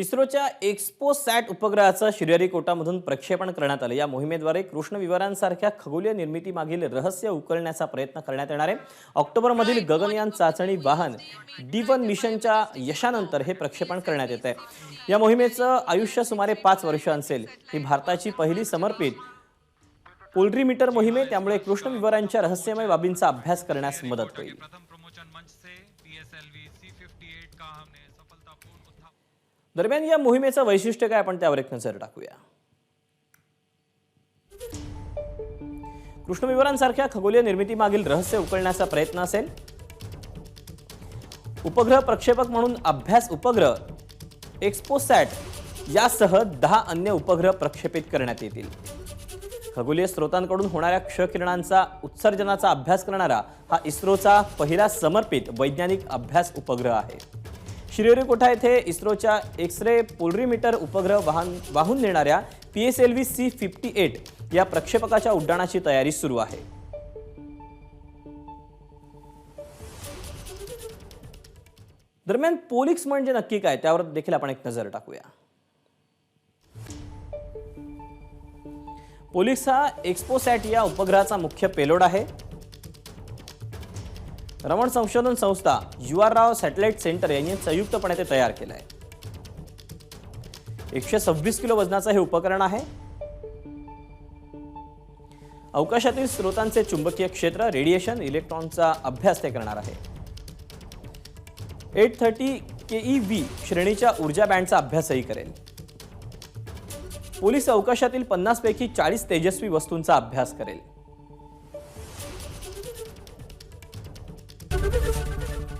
इस्रोच्या एक्सपो सॅट उपग्रहाचं श्रीहरिकोटामधून प्रक्षेपण करण्यात आलं. या मोहिमेद्वारे कृष्ण विवरांसारख्या खगोलीय निर्मितीमागील रहस्य उकलण्याचा प्रयत्न करण्यात येणार आहे. ऑक्टोबरमधील गगनयान चाचणी वाहन डी वन मिशनच्या यशानंतर हे प्रक्षेपण करण्यात येत आहे या मोहिमेचं आयुष्य सुमारे पाच वर्ष असेल. ही भारताची पहिली समर्पित पोल्ट्रीमीटर मोहीम त्यामुळे कृष्ण विवरांच्या रहस्यमय बाबींचा अभ्यास करण्यास मदत होईल. दरम्यान या मोहिमेचं वैशिष्ट्य काय? आपण त्यावर एक नजर टाकूया. कृष्णविवरांसारख्या खगोलीय निर्मितीमागील रहस्य उकळण्याचा प्रयत्न असेल. उपग्रह प्रक्षेपक म्हणून अभ्यास उपग्रह एक्सपोसॅट यासह दहा अन्य उपग्रह प्रक्षेपित करण्यात येतील. खगोलीय स्रोतांकडून होणाऱ्या क्षकिरणांचा उत्सर्जनाचा अभ्यास करणारा हा इस्रोचा पहिला समर्पित वैज्ञानिक अभ्यास उपग्रह आहे. श्रीहरिकोटा येथे इस्रोच्या एक्स रे पोलरीमीटर उपग्रह वाहन वाहून नेणाऱ्या P S L V C fifty eight या प्रक्षेपकाच्या उड्डाणाची तयारी सुरू आहे. दरम्यान पोलिक्स म्हणजे नक्की काय? त्यावर देखील आपण एक नजर टाकूया. पोलिक्स हा एक्सपोसॅट या उपग्रहाचा मुख्य पेलोड आहे. रमण संशोधन संस्था U R Rao satellite centre यांनी संयुक्तपणे ते तयार केलं आहे एकशे सव्वीस किलो वजनाचं हे उपकरण आहे. अवकाशातील स्रोतांचे चुंबकीय क्षेत्र रेडिएशन इलेक्ट्रॉनचा अभ्यास ते करणार आहे. एट थर्टी केई व्ही श्रेणीच्या ऊर्जा बँडचा अभ्यासही करेल. पोलीस अवकाशातील पन्नास पैकी चाळीस तेजस्वी वस्तूंचा अभ्यास करेल.